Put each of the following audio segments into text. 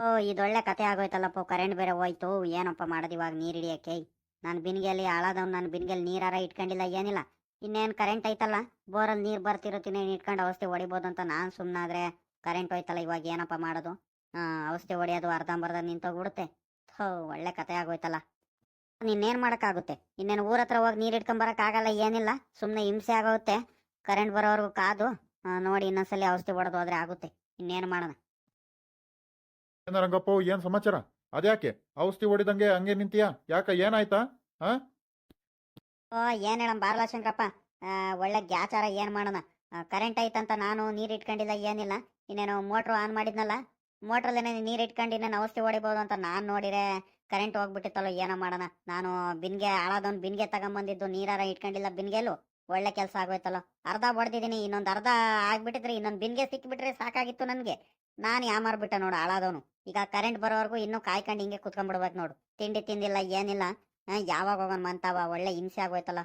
ಓ ಇದೊಳ್ಳೆ ಕತೆ ಆಗೋಯ್ತಲ್ಲಪ್ಪ ಕರೆಂಟ್ ಬೇರೆ ಹೋಯ್ತು, ಏನಪ್ಪ ಮಾಡೋದು ಇವಾಗ ನೀರು ಹಿಡಿಯಕ್ಕೆ? ನಾನು ಬಿನ್ಗೆಲ್ಲಿ ಹಾಳಾದವ್ ನಾನು ಬಿನ್ಗೆಲ್ಲಿ ನೀರಾರ ಇಟ್ಕೊಂಡಿಲ್ಲ, ಏನಿಲ್ಲ. ಇನ್ನೇನು ಕರೆಂಟ್ ಐತಲ್ಲ ಬೋರಲ್ಲಿ ನೀರು ಬರ್ತಿರುತ್ತೀನಿ ಇಟ್ಕೊಂಡು ಔಷಧಿ ಹೊಡಿಬೋದು ಅಂತ ನಾನು ಸುಮ್ಮನಾದ್ರೆ ಕರೆಂಟ್ ಹೋಯ್ತಲ್ಲ ಇವಾಗ ಏನಪ್ಪ ಮಾಡೋದು? ಔಷಧಿ ಹೊಡೆಯೋದು ಅರ್ಧಂಬರ್ಧ ನಿಂತೋಗ್ಬಿಡುತ್ತೆ. ಹೋ ಒಳ್ಳೆ ಕತೆ ಆಗೋಯ್ತಲ್ಲ. ಇನ್ನೇನು ಮಾಡೋಕ್ಕಾಗುತ್ತೆ? ಇನ್ನೇನು ಊರ ಹತ್ರ ಹೋಗಿ ನೀರು ಇಟ್ಕೊಂಬರೋಕ್ಕಾಗಲ್ಲ ಏನಿಲ್ಲ. ಸುಮ್ಮನೆ ಹಿಂಸೆ ಆಗೋಗುತ್ತೆ. ಕರೆಂಟ್ ಬರೋವರೆಗೂ ಕಾದು ನೋಡಿ ಇನ್ನೊಂದ್ಸಲಿ ಔಷಧಿ ಹೊಡೆದು ಹೋದ್ರೆ ಆಗುತ್ತೆ. ಇನ್ನೇನು ಮಾಡೋಣ? ರಂಗಪ್ಪ ಏನ್ ಸಮಾಚಾರ? ಅದ್ಯಾಕೆ? ಔಷಧಿ ಹೊಡಿದಂಗೆ ಹಂಗೆ ನಿಂತೀಯ? ಯಾಕ, ಏನಾಯ್ತಾ? ಓ, ಏನ್ ಹೇಳಮ್ ಬಾರ್ಲಾ ಶಂಕರಪ್ಪ ಒಳ್ಳೆ ಗ್ಯಾಚಾರ ಏನ್ ಮಾಡೋಣ? ಕರೆಂಟ್ ಐತಂತ ನಾನು ನೀರ್ ಇಟ್ಕೊಂಡಿಲ್ಲ ಏನಿಲ್ಲ. ಇನ್ನೇನು ಮೋಟ್ರ್ ಆನ್ ಮಾಡಿದ್ನಲ್ಲ? ಮೋಟ್ರಲ್ಲೇನೆ ನೀರ್ ಇಟ್ಕೊಂಡು ಇನ್ನೇನು ಔಷಧಿ ಹೊಡಿಬೋದು ಅಂತ ನಾನ್ ನೋಡಿರೆ ಕರೆಂಟ್ ಹೋಗ್ಬಿಟ್ಟಿತ್ತಲ್ಲ, ಏನೋ ಮಾಡೋಣ? ನಾನು ಬಿನ್ಗೆ ಹಾಳಾದೊಂದು ಬಿನ್ಗೆ ತಗೊಂಬಂದಿದ್ದು, ನೀರಾರ ಇಟ್ಕೊಂಡಿಲ್ಲ ಬಿನ್ಗೆಲು ಒಳ್ಳೆ ಕೆಲಸ ಆಗೋಯ್ತಲ್ಲ? ಅರ್ಧ ಹೊಡೆದಿದ್ದೀನಿ, ಇನ್ನೊಂದು ಅರ್ಧ ಆಗ್ಬಿಟ್ಟಿದ್ರೆ ಇನ್ನೊಂದು ಬಿನ್ಗೆ ಸಿಕ್ಬಿಟ್ರೆ ಸಾಕಾಗಿತ್ತು ನನಗೆ. ನಾನು ಯಾಮಾರ್ಬಿಟ್ಟೆ ನೋಡು ಹಾಳಾದವನು. ಈಗ ಕರೆಂಟ್ ಬರೋವರೆಗೂ ಇನ್ನೂ ಕಾಯ್ಕೊಂಡು ಹಿಂಗೆ ಕುತ್ಕೊಂಡ್ಬಿಡ್ಬೇಕು ನೋಡು. ತಿಂಡಿ ತಿಂದಿಲ್ಲ ಏನಿಲ್ಲ ಯಾವಾಗ ಹೋಗೋಣ ಮಂತಾವ ಒಳ್ಳೆ ಹಿಂಸೆ ಆಗೋಯ್ತಲ್ಲ.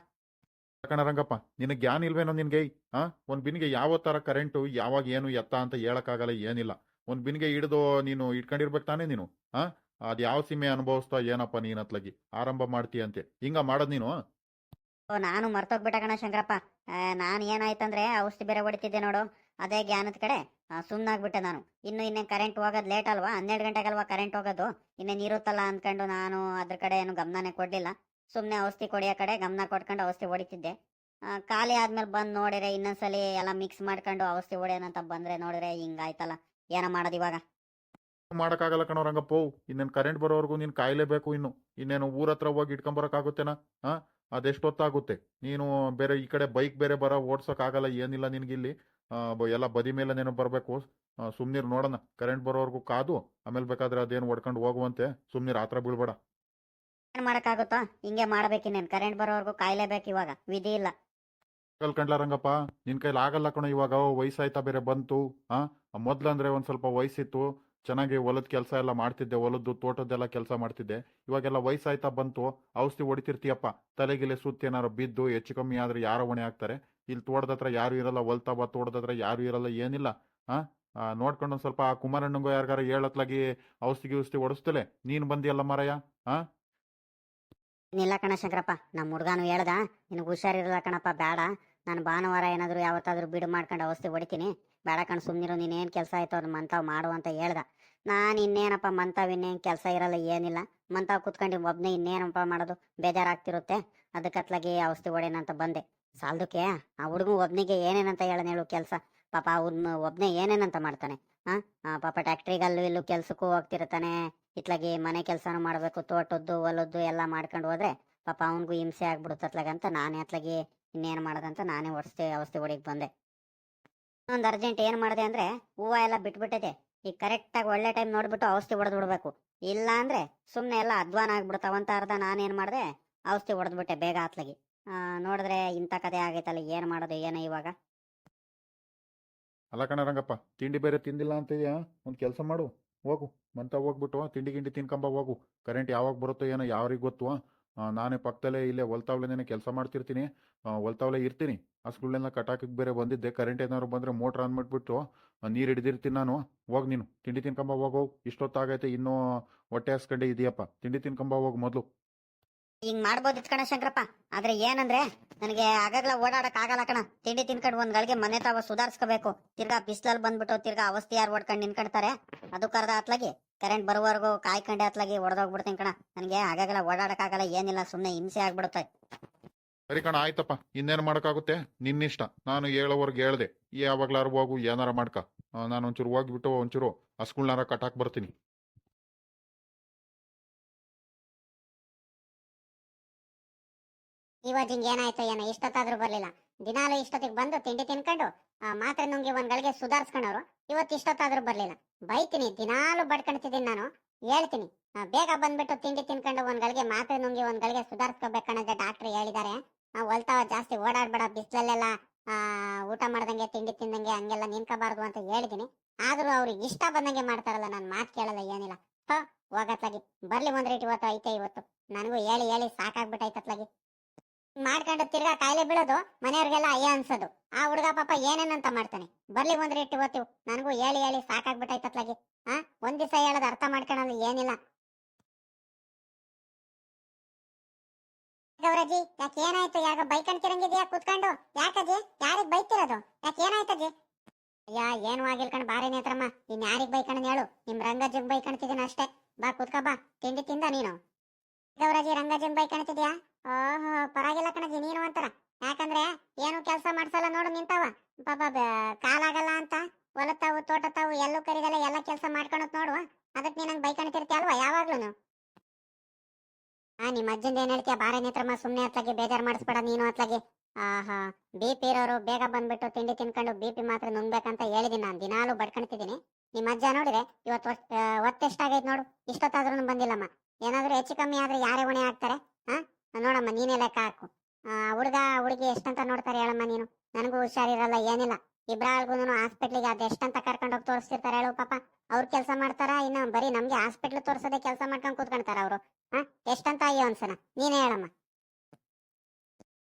ಕಣ ರಂಗಪ್ಪ ನಿನಗೆ ಜ್ಞಾನ ಇಲ್ವೇನೋ ನಿನ್ಗೆ? ಹಾ ಒಂದ್ ಬಿನ್ಗೆ ಯಾವ ತರ ಕರೆಂಟು ಯಾವಾಗ ಏನು ಎತ್ತ ಅಂತ ಹೇಳಕ್ಕಾಗಲ್ಲ ಏನಿಲ್ಲ. ಒಂದ್ ಬಿನ್ಗೆ ಹಿಡಿದು ನೀನು ಇಟ್ಕೊಂಡಿರ್ಬೇಕು ತಾನೇ ನೀನು ಹಾ? ಅದ್ ಯಾವ ಸೀಮೆ ಅನುಭವಿಸ್ತಾ ಏನಪ್ಪ ನೀನ್ ಅತ್ಲಗಿ? ಆರಂಭ ಮಾಡ್ತೀಯಂತೆ. ಹಿಂಗ ಮಾಡೋದ್ ನೀನು? ಓ ನಾನು ಮರ್ತೋಗ್ಬಿಟ್ಟ ಕಣ ಶಂಕರಪ್ಪ. ನಾನು ಏನಾಯ್ತಂದ್ರೆ ಔಷಧಿ ಬೇರೆ ಹೊಡಿತಿದ್ದೆ ನೋಡು. ಅದೇ ಜ್ಞಾನದ ಕಡೆ ಸುಮ್ಮನಾಗ್ಬಿಟ್ಟೆ ನಾನು. ಇನ್ನು ಇನ್ನೇ ಕರೆಂಟ್ ಹೋಗೋದು ಲೇಟ್ ಅಲ್ವಾ? ಹನ್ನೆರಡು ಗಂಟೆಗಲ್ವಾ ಕರೆಂಟ್ ಹೋಗೋದು? ಇನ್ನೇನು ಇರುತ್ತಲ್ಲ ಅಂದ್ಕೊಂಡು ನಾನು ಅದ್ರ ಕಡೆ ಏನು ಗಮನನೇ ಕೊಡಲಿಲ್ಲ. ಸುಮ್ಮನೆ ಔಷಧಿ ಕೊಡಿಯೋ ಕಡೆ ಗಮನ ಕೊಟ್ಕೊಂಡು ಔಷಧಿ ಹೊಡಿತಿದ್ದೆ. ಖಾಲಿ ಆದ್ಮೇಲೆ ಬಂದು ನೋಡಿದ್ರೆ ಇನ್ನೊಂದ್ಸಲಿ ಎಲ್ಲ ಮಿಕ್ಸ್ ಮಾಡ್ಕೊಂಡು ಔಷಧಿ ಹೊಡೆಯೋಣಂತ ಬಂದ್ರೆ ನೋಡಿದ್ರೆ ಹಿಂಗಾಯ್ತಲ್ಲ ಏನೋ ಮಾಡೋದು ಇವಾಗ. ಮಾಡಕ್ಕಾಗಲ್ಲ ಕಣೋ ರಂಗಪ್ಪ ಇನ್ನೇನು ಕರೆಂಟ್ ಬರೋವರೆಗೂ ನೀನು ಕಾಯಲೇಬೇಕು ಇನ್ನು. ಇನ್ನೇನು ಊರ ಹತ್ರ ಹೋಗಿ ಇಟ್ಕೊಂಬರಕ್ಕಾಗುತ್ತೇನಾ ಹಾ ಅದೆಷ್ಟೊತ್ತಾಗುತ್ತೆ? ನೀನು ಬೇರೆ ಈ ಕಡೆ ಬೈಕ್ ಬೇರೆ ಬರ ಓಡ್ಸೋಕ್ಕಾಗಲ್ಲ ಏನಿಲ್ಲ ನಿನಗಿಲ್ಲಿ. ಎಲ್ಲ ಬದಿ ಮೇಲೆ ನೀನು ಬರಬೇಕು ಸುಮ್ನೀರ್ ನೋಡೋಣ. ಕರೆಂಟ್ ಬರೋವರೆಗೂ ಕಾದು ಆಮೇಲೆ ಬೇಕಾದ್ರೆ ಅದೇನು ಹೊಡ್ಕೊಂಡು ಹೋಗುವಂತೆ ಸುಮ್ನೀರ್ ಆತ್ರ ಬೀಳ್ಬೇಡ. ಏನ್ ಮಾಡಕ್ಕಾಗುತ್ತೋ? ಹಿಂಗೆ ಮಾಡ್ಬೇಕಿನ್ನೇನು ಕರೆಂಟ್ ಬರೋವರೆಗೂ ಕಾಯ್ಲೇಬೇಕು ಇವಾಗ. ವಿಧಿ ಇಲ್ಲ. ಕಲ್ಕಂಡ್ಲ ರಂಗಪ್ಪ ನಿನ್ ಕೈಲಿ ಆಗಲ್ಲ ಕಣೋ ಇವಾಗ. ವಯಸ್ಸಾಯ್ತಾ ಬೇರೆ ಬಂತು. ಆ ಮೊದ್ಲಂದ್ರೆ ಒಂದ್ ಸ್ವಲ್ಪ ವಯಸ್ಸಿತ್ತು. ಚೆನ್ನಾಗಿ ಹೊಲದ ಕೆಲಸ ಎಲ್ಲ ಮಾಡ್ತಿದ್ದೆ. ಹೊಲದ್ದು ತೋಟದ್ದೆಲ್ಲ ಕೆಲಸ ಮಾಡ್ತಿದ್ದೆ. ಇವಾಗೆಲ್ಲ ವಯಸ್ಸಾಯ್ತಾ ಬಂತು. ಔಷಧಿ ಹೊಡಿತಿರ್ತೀಯಪ್ಪ. ತಲೆಗಿಲೆ ಸುತ್ತ ಏನಾರು ಬಿದ್ದು ಹೆಚ್ಚು ಕಮ್ಮಿ ಆದ್ರೆ ಯಾರೋ ಹೊಣೆ ಹಾಕ್ತಾರೆ. ಇಲ್ಲಿ ತೋಟದ ಹತ್ರ ಯಾರು ಇರಲ್ಲ ಹೊಲ್ತಾ ಬಾ ತೋಟದ ಹತ್ರ ಯಾರು ಇರಲ್ಲ ಏನಿಲ್ಲ. ಆ, ನೋಡ್ಕೊಂಡು ಸ್ವಲ್ಪ ಆ ಕುಮಾರಣ್ಣಂಗೋ ಯಾರಿಗಾರ ಹೇಳತ್ಲಾಗಿ ಔಷಧಿ ಔಷಧಿ ಹೊಡಿಸ್ತಲೆ ನೀನ್ ಬಂದಿಯಲ್ಲ ಮಾರಯ್ಯ ಆ? ಇಲ್ಲ ಕಣ ಶಂಕರಪ್ಪ ನಮ್ಮ ಹುಡ್ಗಾನು ಹೇಳ್ದ ನಿನಗೆ ಹುಷಾರಿರಲ್ಲ ಕಣಪ್ಪ ಬೇಡ ನಾನು ಭಾನುವಾರ ಏನಾದರೂ ಯಾವತ್ತಾದರೂ ಬಿಡು ಮಾಡ್ಕೊಂಡು ಔಷಧಿ ಹೊಡಿತೀನಿ. ಬೇಡ ಕಣ್ ಸುಮ್ಮನಿರು ನೀನೇನು ಕೆಲಸ ಆಯ್ತು ಅದು ಮಂತಾವ್ ಮಾಡು ಅಂತ ಹೇಳ್ದ. ನಾನು ಇನ್ನೇನಪ್ಪ ಮಂತಾವ್ ಇನ್ನೇನು ಕೆಲಸ ಇರಲ್ಲ ಏನಿಲ್ಲ. ಮಂತಾವ್ ಕುತ್ಕೊಂಡು ಒಬ್ಬನೇ ಇನ್ನೇನಪ್ಪ ಮಾಡೋದು ಬೇಜಾರಾಗ್ತಿರುತ್ತೆ. ಅದಕ್ಕತ್ಲಾಗಿ ಔಷಧಿ ಅಂತ ಬಂದೆ. ಸಾಲ್ದಕ್ಕೆ ಆ ಹುಡುಗ ಒಬ್ನಿಗೆ ಏನೇನಂತ ಹೇಳೋಣ ಹೇಳು ಕೆಲಸ. ಪಾಪ ಅವ್ನ ಒಬ್ನೇ ಏನೇನಂತ ಮಾಡ್ತಾನೆ ಹಾ ಪಾಪ ಟ್ಯಾಕ್ಟ್ರಿಗಲ್ಲೂ ಇಲ್ಲೂ ಕೆಲ್ಸಕ್ಕೂ ಹೋಗ್ತಿರ್ತಾನೆ ಇತ್ಲಾಗಿ ಮನೆ ಕೆಲಸನೂ ಮಾಡಬೇಕು ತೋಟದ್ದು ಹೊಲದ್ದು ಎಲ್ಲ ಮಾಡ್ಕೊಂಡು ಹೋದ್ರೆ ಪಾಪ ಅವನಿಗೂ ಹಿಂಸೆ ಆಗ್ಬಿಡುತ್ತೆ ಅತ್ಲಾಗಂತ ನಾನೇ ಅತ್ಲಾಗಿ ಇನ್ನೇನು ಮಾಡೋದಂತ ನಾನೇ ಔಷಧಿ ಔಷಧಿ ಹೊಡಿಗೆ ಬಂದೆ. ಒಂದು ಅರ್ಜೆಂಟ್ ಏನು ಮಾಡಿದೆ ಅಂದರೆ ಹೂವು ಎಲ್ಲ ಬಿಟ್ಬಿಟ್ಟೈತೆ ಈಗ ಕರೆಕ್ಟಾಗಿ ಒಳ್ಳೆ ಟೈಮ್ ನೋಡ್ಬಿಟ್ಟು ಔಷಧಿ ಹೊಡೆದು ಬಿಡ್ಬೇಕು. ಇಲ್ಲ ಅಂದ್ರೆ ಸುಮ್ಮನೆ ಎಲ್ಲ ಅಧ್ವಾನ ಆಗ್ಬಿಡ್ತಾವಂತ ಅರ್ಧ ನಾನೇನು ಮಾಡಿದೆ ಔಷಧಿ ಹೊಡೆದ್ಬಿಟ್ಟೆ ಬೇಗ ಅತ್ಲಾಗಿ. ಆ, ನೋಡಿದ್ರೆ ಇಂಥ ಕತೆ ಆಗೈತಲ್ಲ, ಏನು ಮಾಡೋದು, ಏನೋ ಇವಾಗ? ಅಲ್ಲ ಕಣ ರಂಗಪ್ಪ, ತಿಂಡಿ ಬೇರೆ ತಿಂದಿಲ್ಲ ಅಂತಿದ್ಯಾ? ಒಂದು ಕೆಲಸ ಮಾಡು, ಹೋಗು. ಮಂತ ಹೋಗ್ಬಿಟ್ಟು ತಿಂಡಿ ಗಿಂಡಿ ತಿನ್ಕೊಂಬ ಹೋಗು. ಕರೆಂಟ್ ಯಾವಾಗ ಬರುತ್ತೋ ಏನೋ ಯಾವ್ರಿಗೆ ಗೊತ್ತು ನಾನೇ ಪಕ್ಕದಲ್ಲೇ ಇಲ್ಲೇ ಹೊಲ್ತಾವ್ಲೇನೆ ಕೆಲಸ ಮಾಡ್ತಿರ್ತೀನಿ ಹೊಲ್ತಾವ್ಲೆ ಇರ್ತೀನಿ. ಹಸ್ಗಳ್ನೆಲ್ಲ ಕಟಾಕಿಗೆ ಬೇರೆ ಬಂದಿದ್ದೆ, ಕರೆಂಟ್ ಏನಾದ್ರು ಬಂದರೆ ಮೋಟ್ರ್ ಆನ್ ಮಾಡಿಬಿಟ್ಟು ನೀರು ಹಿಡಿದಿರ್ತೀನಿ ನಾನು. ಹೋಗಿ ನೀನು, ತಿಂಡಿ ತಿನ್ಕೊಂಬ ಹೋಗು. ಇಷ್ಟೊತ್ತಾಗೈತೆ, ಇನ್ನೂ ಹೊಟ್ಟೆ ಹಾಸ್ಕೊಂಡೆ ಇದೆಯಪ್ಪ. ತಿಂಡಿ ತಿನ್ಕೊಂಬ ಹೋಗು ಮೊದಲು. ಹಿಂಗ್ ಮಾಡ್ಬೋದಿತ್ತು ಕಣ ಶಂಕರಪ್ಪ. ಆದ್ರೆ ಏನಂದ್ರೆ, ನನಗೆ ಆಗಾಗ್ಲ ಓಡಾಡಕ್ ಆಗಲ್ಲ ಕಣ. ತಿಂಡಿ ತಿನ್ಕೊಂಡು ಒಂದ್ ಗಳಿಗೆ ಮನೆ ತಾವ ಸುಧಾರಿಸ್ಕೋಬೇಕು. ತಿರ್ಗಾ ಬಿಸ್ಲಲ್ಲಿ ಬಂದ್ಬಿಟ್ಟು ತಿರ್ಗಾ ಅವಸ್ಥೆ ಯಾರು ಓಡ್ಕೊಂಡು ನಿನ್ಕೊಂಡ್ತಾರೆ ಅದು ಕರ್ದ ಅತ್ಲಾಗಿ ಕರೆಂಟ್ ಬರುವವರೆಗೂ ಕಾಯ್ಕೊಂಡೆ ಅತ್ಲಾಗಿ ಹೊಡೆದೋಗ್ಬಿಡ್ತೀನಿ ಕಣ. ನನಗೆ ಆಗಾಗಲ್ಲ ಓಡಾಡಕ್ ಆಗಲ್ಲ, ಏನಿಲ್ಲ ಸುಮ್ಮನೆ ಹಿಂಸೆ ಆಗ್ಬಿಡುತ್ತೆ. ಸರಿ ಕಣ, ಆಯ್ತಪ್ಪ. ಇನ್ನೇನು ಮಾಡೋಕ್ಕಾಗುತ್ತೆ? ನಿನ್ನಿಷ್ಟ. ನಾನು ಹೇಳೋವರ್ಗೆ ಹೇಳ್ದೆ. ಯಾವಾಗ್ಲಾರು ಹೋಗು, ಏನಾರ ಮಾಡ್ಕ. ನಾನು ಒಂಚೂರು ಹೋಗ್ಬಿಟ್ಟು ಒಂಚೂರು ಹಸ್ಗಳ್ನಾರ ಹಾಕ್ ಬರ್ತೀನಿ. ಇವತ್ತಿಂಗ್ ಏನಾಯ್ತು ಏನೋ ಇಷ್ಟೊತ್ತಾದ್ರೂ ಬರ್ಲಿಲ್ಲ. ದಿನಾಲು ಇಷ್ಟೊತ್ತಿಗೆ ಬಂದು ತಿಂಡಿ ತಿನ್ಕೊಂಡು ಆ, ಮಾತ್ರೆ ನುಂಗಿ ಒಂದ್ ಗಳಿಗೆ ಸುಧಾರಿಸ್ಕೊಂಡವ್ರು ಇವತ್ತು ಇಷ್ಟೊತ್ತಾದ್ರೂ ಬರ್ಲಿಲ್ಲ. ಬೈತೀನಿ ದಿನಾಲು ಬಡ್ಕೊಂತಿದ್ದೀನಿ ನಾನು ಹೇಳ್ತೀನಿ. ಬೇಗ ಬಂದ್ಬಿಟ್ಟು ತಿಂಡಿ ತಿನ್ಕೊಂಡು ಒಂದ್ ಗಳಿಗೆ ಮಾತ್ರೆ ನುಂಗಿ ಒಂದ್ ಗಳಿಗೆ ಸುಧಾರಿಸ್ಕೋಬೇಕನ್ನೋದೇ ಡಾಕ್ಟರ್ ಹೇಳಿದ್ದಾರೆ. ಹೊಲ್ತಾವ ಜಾಸ್ತಿ ಓಡಾಡ್ಬೇಡ ಬಿಸಿಲಲ್ಲೆಲ್ಲ ಊಟ ಮಾಡ್ದಂಗೆ ತಿಂಡಿ ತಿಂದಂಗೆ ಹಂಗೆಲ್ಲ ನಿನ್ಕೋಬಾರ್ದು ಅಂತ ಹೇಳಿದೀನಿ ಆದ್ರೂ ಅವ್ರಿಗೆ ಇಷ್ಟ ಬಂದಂಗೆ ಮಾಡ್ತಾರಲ್ಲ ನಾನು ಮಾತು ಕೇಳಲ್ಲ ಏನಿಲ್ಲ. ಹೋಗತ್ಲಾಗಿ. ಬರ್ಲಿ ಒಂದ್ ರೇಟ್ ಇವತ್ತು ಐತೆ ಇವತ್ತು. ನನಗೂ ಹೇಳಿ ಹೇಳಿ ಸಾಕಾಗ್ಬಿಟ್ಟೈತತ್ಲಾಗಿ ಮಾಡ್ಕೊಂಡು ತಿರ್ಗಾ ಕಾಯಿಲೆ ಬೀಳೋದು ಮನೆಯವ್ರಿಗೆಲ್ಲ ಅಯ್ಯ ಅನ್ಸೋದು. ಆ ಹುಡುಗ ಪಾಪ ಏನೇನಂತ ಮಾಡ್ತಾನೆ. ಬರ್ಲಿ ಒಂದ್ ಇಟ್ಟು ಓದ್ತೀವಿ. ನನಗೂ ಹೇಳಿ ಹೇಳಿ ಸಾಕಾಗ್ಬಿಟ್ಟೈತತ್ಲಾಗಿ. ಆ? ಒಂದ್ ದಿವಸ ಹೇಳೋದು ಅರ್ಥ ಮಾಡ್ಕೊಳಲ್ಲ ಏನಿಲ್ಲ. ಗೌರಜಿ ಯಾಕೆ ಏನಾಯ್ತು? ಯಾಕ ಬೈಕಂತಿರಂಗಿದ್ಯಾ ಕುತ್ಕೊಂಡು? ಯಾಕಜಿ ಯಾರಿಗ್ ಬೈತಿರೋದು? ಯಾಕೆ ಏನಾಯ್ತಜಿ ಅಯ್ಯ, ಏನು ಆಗಿಲ್ಕಂಡ್ ಬಾರಿ ನೇತ್ರಮ್ಮ. ಇನ್ ಯಾರಿಗ್ ಬೈಕಣ್ಣ ಹೇಳು. ನಿಮ್ ರಂಗಜ್ಜಗ್ ಬೈಕಣ್ತಿದೀನಿ ಅಷ್ಟೇ. ಬಾ ಕುತ್ಕ ಬಾ. ತಿಂಡಿ ತಿಂದ ನೀನು. ಗೌರಜಿ ರಂಗಜ್ಜನ್ ಬೈಕಣ್ತಿದ್ಯಾ? ಓಹೋ ಪರವಾಗಿಲ್ಲ ಕಣಜಿ, ನೀನು ಅಂತಾರ? ಯಾಕಂದ್ರೆ ಏನು ಕೆಲಸ ಮಾಡ್ಸಲ್ಲ ನೋಡು ನಿಂತಾವ. ಪಾಪ ಕಾಲಾಗಲ್ಲ ಅಂತ ಹೊಲತಾವು ತೋಟತಾವು ಎಲ್ಲೂ ಕರಿದಲ್ಲ ಎಲ್ಲ ಕೆಲಸ ಮಾಡ್ಕೊಳತ್ ನೋಡುವ. ಅದಕ್ಕೆ ನೀನಂಗ್ ಬೈಕಣ್ತಿರ್ತೀಯ ಅಲ್ವಾ ಯಾವಾಗ್ಲೂ ಆ, ನಿಮ್ಮ ಅಜ್ಜಂದ ಏನ್ ಹೇಳ್ತೀಯ? ಬಾರೆ ನೇತ್ರಮ್ಮ, ಸುಮ್ನೆ ಅತ್ಲಾಗಿ, ಬೇಜಾರ್ ಮಾಡಿಸ್ಬೇಡ ನೀನು ಅತ್ಲಾಗಿ. ಆಹಾ ಬಿ ಪಿ ಇರೋರು ಬೇಗ ಬಂದ್ಬಿಟ್ಟು ತಿಂಡಿ ತಿನ್ಕೊಂಡು ಬಿ ಪಿ ಮಾತ್ರ ನುಂಗ್ಬೇಕಂತ ಹೇಳಿದೀನಿ ನಾನು, ದಿನಾಲು ಬಡ್ಕೊಂತಿದ್ದೀನಿ ನಿಮ್ಮ ಅಜ್ಜ ನೋಡಿದ್ರೆ ಇವತ್ತು ಒತ್ತೆಷ್ಟಾಗೈತೆ ನೋಡು ಇಷ್ಟೊತ್ತಾದ್ರೂ ಬಂದಿಲ್ಲಮ್ಮ. ಏನಾದ್ರೂ ಹೆಚ್ಚು ಕಮ್ಮಿ ಆದ್ರೆ ಯಾರೇ ಹೊಣೆ ಆಗ್ತಾರೆ ಹಾ ನೋಡಮ್ಮ, ನೀನೇ ಲೆಕ್ಕ ಹಾಕು. ಹುಡುಗ, ಹುಡುಗಿ ಎಷ್ಟಂತ ನೋಡ್ತಾರೆ ಹೇಳಮ್ಮ ನೀನು? ನನಗೂ ಹುಷಾರಿರಲ್ಲ, ಏನಿಲ್ಲ. ಇಬ್ರಾಳ್ಗೂನು ಹಾಸ್ಪಿಟ್ಲಿಗೆ ಅದು ಎಷ್ಟಂತ ಕರ್ಕೊಂಡು ಹೋಗಿ ತೋರಿಸ್ತಿರ್ತಾರೆ ಹೇಳು ಪಾಪ. ಅವ್ರು ಕೆಲಸ ಮಾಡ್ತಾರ? ಇನ್ನು ಬರೀ ನಮ್ಗೆ ಹಾಸ್ಪಿಟ್ಲ್ ತೋರ್ಸೋದೇ ಕೆಲಸ ಮಾಡ್ಕೊಂಡು ಕೂತ್ಕೊಂತಾರ ಅವರು. ಹಾ ಎಷ್ಟಂತ ಅಯ್ಯೋ ಅನ್ಸನ ನೀನೇ ಹೇಳಮ್ಮ.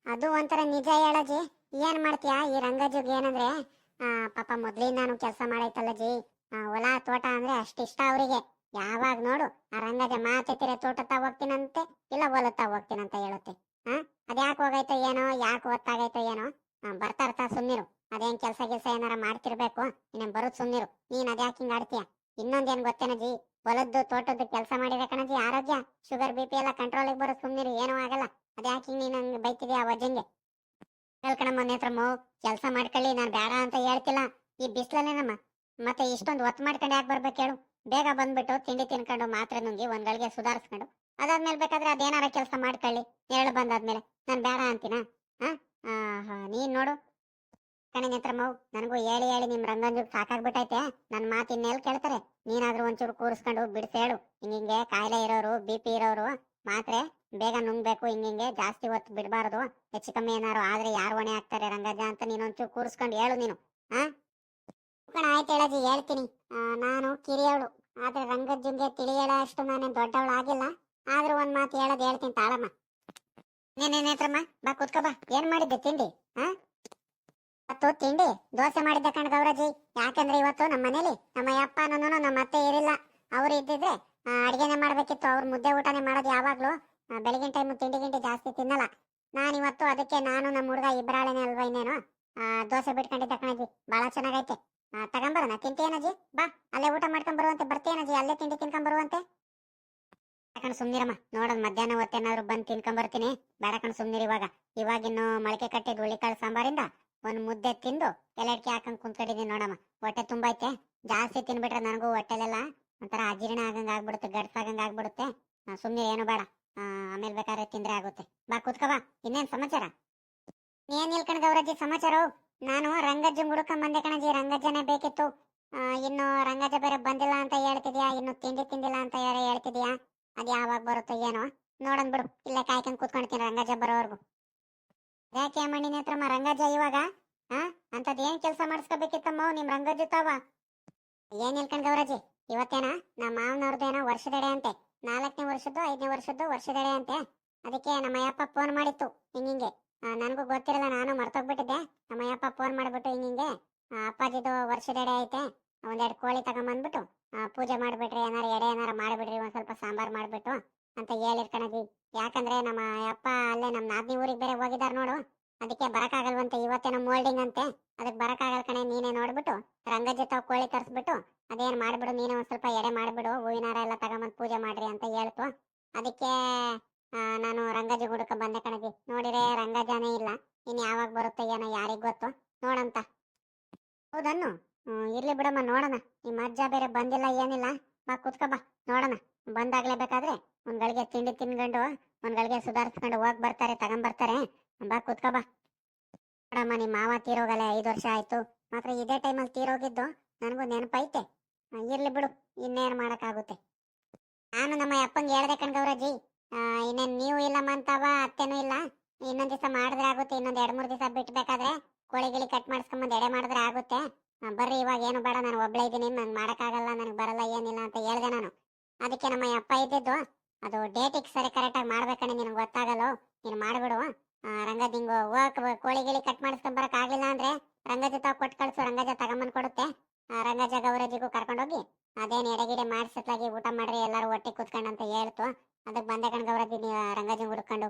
ಅದು ಒಂಥರ ನಿಜ ಹೇಳಜಿ ಏನ್ ಮಾಡ್ತೀಯಾ? ಈ ರಂಗಜ್ಜಿಗೆ ಏನಂದ್ರೆ, ಆ, ಪಾಪ ಮೊದ್ಲಿಂದ ನಾನು ಕೆಲಸ ಮಾಡೈತಲ್ಲ ಜಿ. ಹೊಲ, ತೋಟ ಅಂದ್ರೆ ಅಷ್ಟಿಷ್ಟ ಅವರಿಗೆ. ಯಾವಾಗ ನೋಡು ಆ ರಂಗಜ ಮಾತೆತ್ತಿರೆ ತೋಟತ್ತ ಹೋಗ್ತೀನಂತೆ ಇಲ್ಲ ಹೊಲತ್ತ ಹೋಗ್ತೀನಂತ ಹೇಳುತ್ತೆ. ಹಾ? ಅದ್ಯಾಕೆ ಹೋಗೈತೋ ಏನೋ ಯಾಕೆ ಗೊತ್ತಾಗೈತೋ ಏನೋ? ಆ, ಬರ್ತಾ ಇರ್ತಾ ಸುಮ್ನಿರು. ಅದೇನ್ ಕೆಲಸ ಗಿಲ್ಸ ಏನಾರ ಮಾಡ್ತಿರ್ಬೇಕು ಇನ್ನೇನ್ ಬರೋದ್ ಸುಮ್ನಿರು. ನೀನ್ ಅದ್ಯಾಕೆ ಹಿಂಗ್ ಆಡ್ತೀಯ? ಇನ್ನೊಂದೇನ್ ಗೊತ್ತೇನಜಿ ಹೊಲದ್ದು ತೋಟದ್ದು ಕೆಲಸ ಮಾಡಿದ್ರೆ ಕಣಜಿ ಆರೋಗ್ಯ ಶುಗರ್ ಬಿ ಪಿ ಎಲ್ಲ ಕಂಟ್ರೋಲಿಗೆ ಬರೋ ಸುಮ್ನಿರು ಏನೂ ಆಗಲ್ಲ. ಅದ್ಯಾಕೆ ಹಿಂಗ್ ನೀನ್ ಹಂಗ್ ಬೈತಿದ್ಯಾ ಆ ಮೊನ್ನೆ ಹೇಳ್ಕಣಮ್ಮ ನೇತ್ರಮ್ಮ ಕೆಲಸ ಮಾಡ್ಕೊಳ್ಳಿ ನಾನು ಬೇಡ ಅಂತ ಹೇಳ್ತಿಲ್ಲ. ಈ ಬಿಸ್ಲಲ್ಲೇನಮ್ಮ? ಮತ್ತೆ ಇಷ್ಟೊಂದು ಒತ್ತು ಮಾಡ್ಕೊಂಡು ಯಾಕೆ ಬರ್ಬೇಕು ಹೇಳು? ಬೇಗ ಬಂದ್ಬಿಟ್ಟು ತಿಂಡಿ ತಿನ್ಕೊಂಡು ಮಾತ್ರೆ ನುಂಗಿ ಒಂದ್ ಗಳಿಗೆ ಸುಧಾರಿಸ್ಕೊಂಡು, ಅದಾದ್ಮೇಲೆ ಬೇಕಾದ್ರೆ ಅದೇನಾರ ಕೆಲಸ ಮಾಡ್ಕೊಳ್ಳಿ. ಹೇಳು ಬಂದಾದ್ಮೇಲೆ, ನಾನು ಬೇಡ ಅಂತೀನಾ? ಹಾ ನೀನ್ ನೋಡು. ಕಣೆ ಮಾವು ನನಗೂ ಹೇಳಿ ಹೇಳಿ ನಿಮ್ ರಂಗಂಜುಗ್ ಸಾಕಾಗ್ಬಿಟ್ಟೈತೆ ನನ್ನ ಮಾತು ಇನ್ನೆಲ್ ಕೇಳ್ತಾರೆ. ನೀನಾದ್ರೂ ಒಂಚೂರು ಕೂರಿಸ್ಕೊಂಡು ಬಿಡಿಸಿ ಹೇಳು. ಹಿಂಗಿಂಗೆ ಕಾಯಿಲೆ ಇರೋರು, ಬಿ ಪಿ ಇರೋರು, ಮಾತ್ರೆ ಬೇಗ ನುಂಗ್ಬೇಕು, ಹಿಂಗಿಂಗೆ ಜಾಸ್ತಿ ಹೊತ್ತು ಬಿಡಬಾರ್ದು. ಹೆಚ್ಚು ಕಮ್ಮಿ ಏನಾರು ಆದ್ರೆ ಯಾರು ಹೊಣೆ ಆಗ್ತಾರೆ ರಂಗಜ ಅಂತ ನೀನು ಒಂಚೂರು ಕೂರಿಸ್ಕೊಂಡು ಹೇಳು ನೀನು. ಹಾ ಕಣ, ಆಯ್ತು ಹೇಳ್ತೀನಿ. ನಾನು ಕಿರಿಯವಳು. ಆದ್ರೆ ರಂಗಜ್ಜಂಗೆ ತಿಳಿಯಳ ಅಷ್ಟು ನಾನೇ ದೊಡ್ಡವಳು ಆಗಿಲ್ಲ. ಆದ್ರೂ ಒಂದ್ ಮಾತು ಹೇಳೋದು ಹೇಳ್ತೀನಿ ತಾಳಮ್ಮ. ನೇನೇ ನೇತ್ರಮ್ಮ, ಬಾ ಕುತ್ಕೋ, ಬಾ. ಏನ್ ಮಾಡಿದ್ದೆ ತಿಂಡಿ, ಹಾ? ಇವತ್ತು ತಿಂಡಿ, ದೋಸೆ ಮಾಡಿದ್ದೆ ಕಣ್ ಗೌರಜಿ ಯಾಕಂದ್ರೆ ಇವತ್ತು ನಮ್ಮ ಮನೇಲಿ ನಮ್ಮ ಅಪ್ಪ ನನ್ನ ನಮ್ಮ ಅತ್ತೆ ಇರಿಲ್ಲ ಅವ್ರು ಇದ್ದಿದ್ರೆ ಅಡಿಗೆನೆ ಮಾಡ್ಬೇಕಿತ್ತು. ಅವ್ರು ಮುದ್ದೆ ಊಟನೇ ಮಾಡೋದು ಯಾವಾಗ್ಲೂ ಬೆಳಗಿನ ಟೈಮ್ ತಿಂಡಿ ಗಿಂಡಿ ಜಾಸ್ತಿ ತಿನ್ನಲ್ಲ. ನಾನು ಇವತ್ತು ಅದಕ್ಕೆ ನಾನು ನಮ್ಮ ಹುಡುಗ ಇಬ್ಬರಾಳೆನೇ ಅಲ್ವಾ ಇನ್ನೇನು? ದೋಸೆ ಬಿಟ್ಕೊಂಡಿದ್ದೆ ಕಣಜಿ ಬಹಳ ಚೆನ್ನಾಗೈತೆ. ತಗೊಂಬರೋಣ ತಿಂತೇನಜಿ ಬಾ, ಅಲ್ಲೇ ಊಟ ಮಾಡ್ಕೊಂಡ್ ಬರುವಂತೆ ಅಲ್ಲೇ ತಿಂಡಿ ತಿನ್ಕೊಂಡ್ ಬರುವಂತೆ? ಯಾಕಂಡ್ ಸುಮ್ನಿರಮ್ಮ, ನೋಡೋದ್ ಮಧ್ಯಾಹ್ನ ಹೊತ್ತೇನಾದ್ರು ಬಂದು ತಿನ್ಕೊಂಡ್ ಬರ್ತೀನಿ. ಬೇಡ ಕಣ್ ಸುಮ್ನಿರ್ ಇವಾಗ. ಇವಾಗಿನ್ನು ಮೊಳಕೆ ಕಟ್ಟಿದ ಹುಳಿಕಾಳು ಸಾಂಬಾರಿಂದ ಒಂದ್ ಮುದ್ದೆ ತಿಂದು ಎಲೆಡ್ಕೆ ಹಾಕೊಂಡ್ ಕುಂತ್ಕೊಂಡಿದೀನಿ ನೋಡಮ್ಮ. ಹೊಟ್ಟೆ ತುಂಬೈತೆ ಜಾಸ್ತಿ ತಿನ್ಬಿಟ್ರೆ ನನಗೂ ಹೊಟ್ಟೆಲೆಲ್ಲ ಒಂಥರ ಅಜೀರ್ಣ ಆಗಂಗ ಆಗ್ಬಿಡುತ್ತೆ ಗಡ್ಸ್ ಆಗಂಗ್ ಆಗ್ಬಿಡುತ್ತೆ. ಸುಮ್ನಿರ್, ಏನು ಬೇಡ. ಆಮೇಲೆ ಬೇಕಾದ್ರೆ ತಿಂದ್ರೆ ಆಗುತ್ತೆ. ಬಾ, ಕುತ್ಕೋ ಬಾ. ಇನ್ನೇನ್ ಸಮಾಚಾರ? ಏನ್ ಇಲ್ಕಣ್ ಗೌರಜ್ಜಿ ಸಮಾಚಾರ ನಾನು ರಂಗಜ್ಜ ಹುಡುಕ ಬಂದೆ ಕಣಜಿ, ರಂಗಜ್ಜನೇ ಬೇಕಿತ್ತು. ಇನ್ನು ರಂಗಜ್ಜ ಬೇರೆ ಬಂದಿಲ್ಲ ಅಂತ ಹೇಳ್ತಿದ್ಯಾ? ಇನ್ನು ತಿಂಡಿ ತಿಂದಿಲ್ಲ ಅಂತ ಹೇಳಿ ಹೇಳ್ತಿದ್ಯಾ? ಅದ್ ಯಾವಾಗ ಬರುತ್ತೋ ಏನೋ? ನೋಡನ್ ಬಿಡು, ಇಲ್ಲ ಕಾಯ್ಕೊಂಡ್ ಕೂತ್ಕೊಂಡ್ತೀನಿ ರಂಗಜ್ಜ ಬರೋವರ್ಗು. ಯಾಕೆ ಮಣ್ಣಿನ ಹತ್ರಮ್ಮ ರಂಗಜ್ಜ ಇವಾಗ? ಹಾ ಅಂತದ್ ಏನ್ ಕೆಲಸ ಮಾಡಿಸ್ಕೋಬೇಕಿತ್ತಮ್ಮ ನಿಮ್ ರಂಗಜ್ಜ ತಾವ? ಏನ್ ಹೇಳ್ಕೊಂಡ್ ಗೌರಜಿ ಇವತ್ತೇನ? ನಮ್ಮ ಮಾವನವ್ರದ್ದೇನೋ ವರ್ಷದಡೆ ಅಂತೆ. ನಾಲ್ಕನೇ ವರ್ಷದ್ದು, ಐದನೇ ವರ್ಷದ್ದು ವರ್ಷದಡೆ ಅಂತೆ. ಅದಕ್ಕೆ ನಮ್ಮ ಅಯ್ಯಪ್ಪ ಫೋನ್ ಮಾಡಿತ್ತು, ಹಿಂಗಿಂಗೆ. ನನಗೂ ಗೊತ್ತಿರಲ್ಲ ನಾನು ಮರ್ತೋಗ್ಬಿಟ್ಟಿದ್ದೆ. ನಮ್ಮ ಅಯ್ಯಪ್ಪ ಫೋನ್ ಮಾಡ್ಬಿಟ್ಟು ಹಿಂಗಿಂಗೆ ಆ, ಅಪ್ಪಾಜಿದು ವರ್ಷದೆಡೆ ಐತೆ ಒಂದೆರಡು ಕೋಳಿ ತಗೊಂಬಂದ್ಬಿಟ್ಟು ಪೂಜೆ ಮಾಡಿಬಿಟ್ರಿ ಏನಾರು ಎಡೆ ಏನಾರು ಮಾಡಿಬಿಡ್ರಿ ಒಂದು ಸ್ವಲ್ಪ ಸಾಂಬಾರ್ ಮಾಡಿಬಿಟ್ಟು ಅಂತ ಹೇಳಿರ್ಕಣದಿ ಯಾಕಂದ್ರೆ ನಮ್ಮ ಅಪ್ಪ ಅಲ್ಲೇ ನಮ್ಮ ನಾದಿನಿ ಊರಿಗೆ ಬೇರೆ ಹೋಗಿದ್ದಾರೆ ನೋಡು ಅದಕ್ಕೆ ಬರಕಾಗಲ್ವಂತೆ ಇವತ್ತೇನೋ ಮೋಲ್ಡಿಂಗ್ ಅಂತೆ ಅದಕ್ಕೆ ಬರಕಾಗಲ್ ಕಣೆ ನೀನೇ ನೋಡ್ಬಿಟ್ಟು ರಂಗಜ್ಜಿ ತಾವು ಕೋಳಿ ತರಿಸ್ಬಿಟ್ಟು ಅದೇನ್ ಮಾಡಿಬಿಡು ನೀನೇ ಒಂದು ಸ್ವಲ್ಪ ಎಡೆ ಮಾಡಿಬಿಡು ಹೂವಿನಾರ ಎಲ್ಲ ತಗೊಂಬಂದು ಪೂಜೆ ಮಾಡ್ರಿ ಅಂತ ಹೇಳ್ತು. ಅದಕ್ಕೆ ನಾನು ರಂಗಜ ಗುಡಕ ಬಂದೆ ಕಣಜಿ ನೋಡಿರೆ ರಂಗಜಾನೇ ಇಲ್ಲ. ಇನ್ ಯಾವಾಗ ಬರುತ್ತೆ ಏನೋ ಯಾರಿಗ್ ಗೊತ್ತು? ನೋಡಂತ. ಹೌದನ್ನು? ಇರ್ಲಿ ಬಿಡಮ್ಮ, ನೋಡೋಣ. ನಿಮ್ಮ ಅಜ್ಜ ಬೇರೆ ಬಂದಿಲ್ಲ, ಏನಿಲ್ಲ. ಬಾ, ಕುತ್ಕೋ ಬಾ, ನೋಡೋಣ. ಬಂದಾಗ್ಲೇ ಬೇಕಾದ್ರೆ ಒಂದ್ ಗಳಿಗೆ ತಿಂಡಿ ತಿನ್ಕೊಂಡು ಒಂದ್ಗಳಿಗೆ ಸುಧಾರಿಸ್ಕೊಂಡು ಹೋಗ್ ಬರ್ತಾರೆ ತಗೊಂಬರ್ತಾರೆ ಬಾ, ಕುತ್ಕೋ ಬಾ. ನೋಡಮ್ಮ ನಿಮ್ಮ ಮಾವ ತೀರೋಗಲ್ಲ ಐದು ವರ್ಷ ಆಯ್ತು. ಮಾತ್ರ ಇದೇ ಟೈಮಲ್ಲಿ ತೀರೋಗಿದ್ದು ನನಗೂ ನೆನಪೈತೆ. ಇರ್ಲಿ ಬಿಡು, ಇನ್ನೇನು ಮಾಡಕ್ಕಾಗುತ್ತೆ. ನಾನು ನಮ್ಮ ಅಪ್ಪಂಗೆ ಹೇಳ್ದೆ ಕಣ್ಗೌರಜ್ಜಿ ಇನ್ನೇನ್ ನೀವು ಇಲ್ಲ ಮಂತವ ಅತ್ತೆನೂ ಇಲ್ಲ. ಇನ್ನೊಂದು ದಿವಸ ಮಾಡಿದ್ರೆ ಆಗುತ್ತೆ, ಇನ್ನೊಂದು ಎರಡು ಮೂರು ದಿವಸ ಬಿಟ್ಬೇಕಾದ್ರೆ ಕೋಳಿ ಗಿಳಿ ಕಟ್ ಮಾಡಿಸ್ಕೊಂಬಂದು ಎಡೆ ಮಾಡಿದ್ರೆ ಆಗುತ್ತೆ. ಬರ್ರಿ, ಇವಾಗ ಏನು ಬೇಡ, ನಾನು ಒಬ್ಳೆ ಇದ್ದೀನಿ, ನಂಗೆ ಮಾಡೋಕ್ಕಾಗಲ್ಲ ನನಗೆ ಬರಲ್ಲ, ಏನಿಲ್ಲ ಅಂತ ಹೇಳ್ದೆ ನಾನು. ಅದಕ್ಕೆ ನಮ್ಮ ಅಪ್ಪ ಇದ್ದಿದ್ದು, ಅದು ಡೇಟಿಗೆ ಸರಿ ಕರೆಕ್ಟಾಗಿ ಮಾಡ್ಬೇಕಣೆ, ನಿನಗೆ ಗೊತ್ತಾಗಲ್ಲ, ನೀನು ಮಾಡ್ಬಿಡು. ರಂಗದ ಹಿಂಗೆ ಹಿಂಗು ಹೋಗಕ್ ಕೋಳಿ ಗಿಳಿ ಕಟ್ ಮಾಡಿಸ್ಕೊಂಡ್ ಬರಕ್ ಆಗಿಲ್ಲ ಅಂದ್ರೆ ರಂಗಜ ತಾವ್ ಕೊಟ್ಟು ಕಳ್ಸು ರಂಗಜ ತಗೊಂಬಂದ್ ಕೊಡುತ್ತೆ. ಆ, ಗೌರಜಿಗೂ ಕರ್ಕೊಂಡೋಗಿ ಅದೇನು ಎಡೆಗಿಡೆ ಮಾಡಿಸತ್ಲಾಗಿ ಊಟ ಮಾಡ್ರಿ ಎಲ್ಲರೂ ಒಟ್ಟಿಗೆ ಕುತ್ಕೊಂಡು ಅಂತ ಹೇಳ್ತು. ಅದಕ್ಕೆ ಬಂದೆ ಕಣ್ ಗೌರಜಿ ರಂಗಜ್ಜನ್ ಹುಡ್ಕೊಂಡು